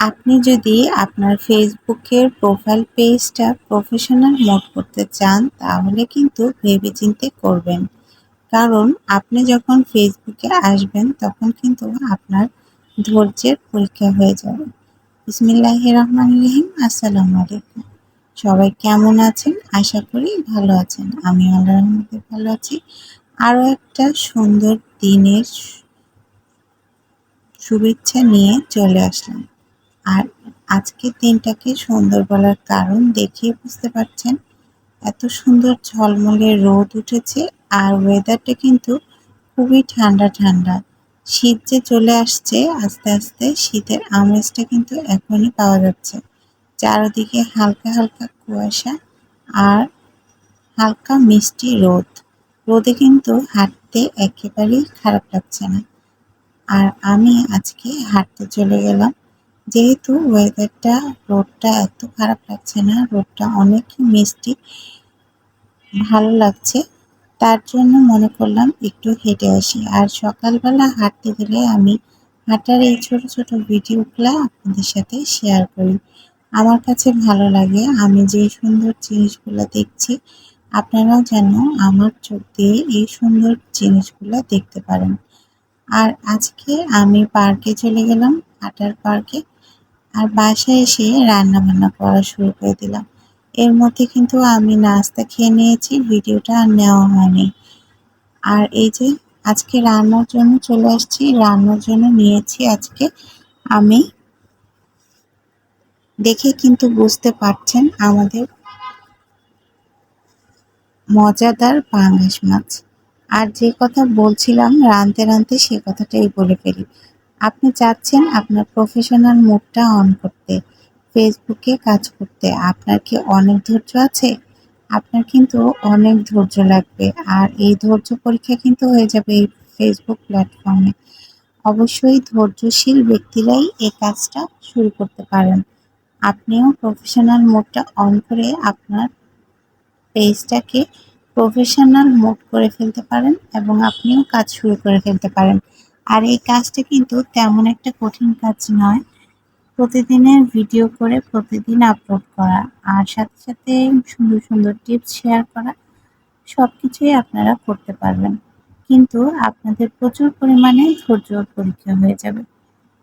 আপনি যদি আপনার ফেসবুকের প্রোফাইল পেজটা প্রফেশনাল মোড করতে চান, তাহলে কিন্তু ভেবেচিন্তে করবেন। কারণ আপনি যখন ফেসবুকে আসবেন, তখন কিন্তু আপনার ধৈর্যের পরীক্ষা হয়ে যাবে। বিসমিল্লাহ রহমান রহিম, আসসালামু আলাইকুম। সবাই কেমন আছেন? আশা করি ভালো আছেন। আমি আল্লাহর মধ্যে ভালো আছি। আরও একটা সুন্দর দিনের শুভেচ্ছা নিয়ে চলে আসলাম। আর আজকের দিনটাকে সুন্দর বলার কারণ দেখিয়ে বুঝতে পারছেন। এত সুন্দর ঝলমলে রোদ উঠেছে আর ওয়েদারটা কিন্তু খুবই ঠান্ডা ঠান্ডা। শীত যে চলে আসছে, আস্তে আস্তে শীতের আমেজটা কিন্তু এখনই পাওয়া যাচ্ছে। চারদিকে হালকা হালকা কুয়াশা আর হালকা মিষ্টি রোদ। রোদে কিন্তু হাঁটতে একেবারেই খারাপ লাগছে না। আর আমি আজকে হাঁটতে চলে গেলাম যেহেতু ওয়েদারটা রোদটা এত খারাপ লাগছে না রোদটা অনেক মিষ্টি ভালো লাগছে। তার জন্য মনে করলাম একটু হেঁটে আসি। আর সকালবেলা হাঁটতে গেলে আমি হাঁটার এই ছোট ছোট ভিডিওগুলো আপনাদের সাথে শেয়ার করি। আমার কাছে ভালো লাগে, আমি যে সুন্দর জিনিসগুলো দেখছি, আপনারাও যেন আমার চোখ দিয়ে এই সুন্দর জিনিসগুলো দেখতে পারেন। আর আজকে আমি পার্কে চলে গেলাম, হাঁটার পার্কে। আর বাসায় এসে রান্না বান্না করা শুরু করে দিলাম। এর মধ্যে কিন্তু আমি নাস্তা খেয়ে নিয়েছি, ভিডিওটা আর নেওয়া হয়নি। আর এই যে আজকে রান্নার জন্য চলে আসছি, রান্নার জন্য নিয়েছি আজকে আমি দেখে কিন্তু বুঝতে পারছেন আমাদের মজাদার পাঙ্গাস মাছ। আর যে কথা বলছিলাম, রাঁধতে রাঁধতে সে কথাটাই বলে ফেলি। আপনি চাচ্ছেন আপনার প্রফেশনাল মুডটা অন করতে ফেসবুকে কাজ করতে, আপনার কি অনেক ধৈর্য আছে? আপনার কিন্তু অনেক ধৈর্য লাগবে আর এই ধৈর্য পরীক্ষা কিন্তু হয়ে যাবে এই ফেসবুক প্ল্যাটফর্মে অবশ্যই ধৈর্যশীল ব্যক্তিরাই এই কাজটা শুরু করতে পারেন। আপনিও প্রফেশনাল মোডটা অন করে আপনার পেজটাকে প্রফেশনাল মোড করে ফেলতে পারেন এবং আপনিও কাজ শুরু করে ফেলতে পারেন। আর এই কাজটা কিন্তু তেমন একটা কঠিন কাজ নয়। প্রতিদিনের ভিডিও করে প্রতিদিন আপলোড করা আর সাথে সাথে সুন্দর সুন্দর টিপস শেয়ার করা সব কিছুই আপনারা করতে পারবেন। কিন্তু আপনাদের প্রচুর পরিমাণে ধৈর্য পরীক্ষা হয়ে যাবে।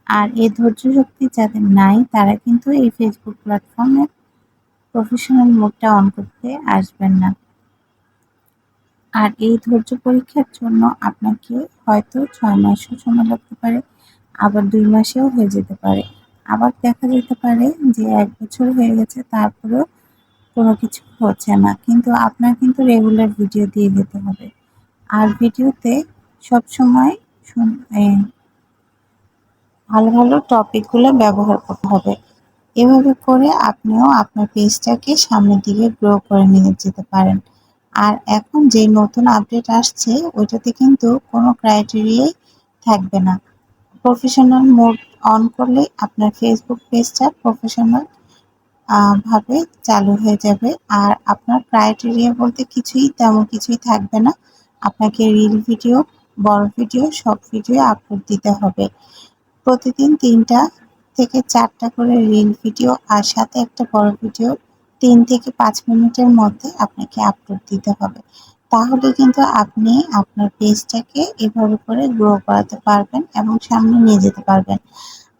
আর এই ধৈর্য শক্তি যাদের নাই, তারা কিন্তু এই ফেসবুক প্ল্যাটফর্মে প্রফেশনাল মোডটা অন করতে আসবেন না। আর এই ধৈর্য পরীক্ষার জন্য আপনাকে হয়তো ছয় মাসও সময় লাগতে পারে, আবার দুই মাসেও হয়ে যেতে পারে। আবার দেখা যেতে পারে যে এক বছর হয়ে গেছে, তারপরেও কোনো কিছু হচ্ছে না। কিন্তু আপনার কিন্তু রেগুলার ভিডিও দিয়ে দিতে হবে। আর ভিডিওতে সবসময় ভালো ভালো টপিকগুলো ব্যবহার করতে হবে। এভাবে করে আপনিও আপনার পেজটাকে সামনের দিকে গ্রো করে নিয়ে যেতে পারেন। আর এখন যে নতুন আপডেট আসছে, ওইটাতে কিন্তু কোনো ক্রাইটেরিয়াই থাকবে না। প্রফেশনাল মোড অন করলে আপনার ফেসবুক পেজটা প্রফেশনাল ভাবে চালু হয়ে যাবে। আর আপনার ক্রাইটেরিয়া বলতে কিছুই তেমন কিছুই থাকবে না। আপনাকে রিল ভিডিও বড় ভিডিও সব ভিডিও আপলোড দিতে হবে। প্রতিদিন তিনটা থেকে চারটা করে রিল ভিডিও আর সাথে একটা বড় ভিডিও তিন থেকে পাঁচ মিনিটের মধ্যে আপনাকে আপলোড দিতে হবে। তাহলে কিন্তু আপনি আপনার পেজটাকে এভাবে করে গ্রো করাতে পারবেন এবং সামনে নিয়ে যেতে পারবেন।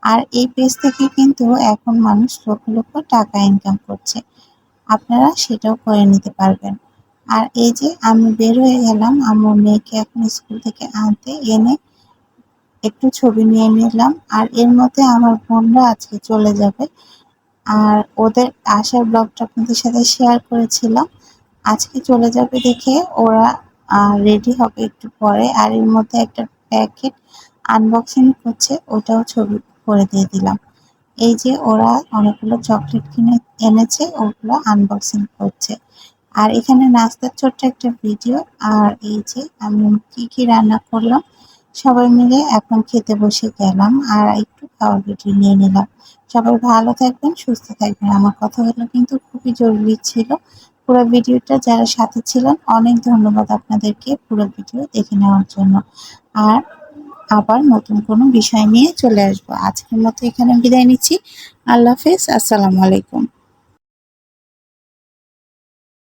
আর এই পেজ থেকে কিন্তু এখন মানুষ লক্ষ লক্ষ টাকা ইনকাম করছে। আপনারা সেটাও করে নিতে পারবেন। আর এই যে আমি বের হয়ে গেলাম, আমার মেয়েকে এখন স্কুল থেকে আনতে এনে একটু ছবি নিয়ে নিলাম। আর এর মধ্যে আমার বোনরা আজকে চলে যাবে। আর ওদের আসার ব্লগটা আপনাদের সাথে শেয়ার করেছিলাম। আজকে চলে যাবে দেখে ওরা রেডি হবে একটু পরে। আর এর মধ্যে একটা প্যাকেট আনবক্সিং করছে, ওটাও ছবি করে দিয়ে দিলাম। এই যে ওরা অনেকগুলো চকলেট কিনে, এনেছে, ওগুলো আনবক্সিং করছে। আর এখানে নাস্তার ছোট্ট একটা ভিডিও আর এই যে আমি কি কি রান্না করলাম, সবাই মিলে এখন খেতে বসে গেলাম। আর ভিডিও নিয়ে নিলাম। সবাই ভালো থাকবেন, সুস্থ থাকবেন। আমার কথা কথাগুলো কিন্তু খুবই জরুরি ছিল। পুরো ভিডিওটা যারা সাথে ছিলেন, অনেক ধন্যবাদ আপনাদেরকে পুরো ভিডিও দেখে নেওয়ার জন্য। আর আবার নতুন কোনো বিষয় নিয়ে চলে আসব। আজকের মতো এখানে বিদায় নিচ্ছি। আল্লাহ হাফেজ, আসসালামু আলাইকুম।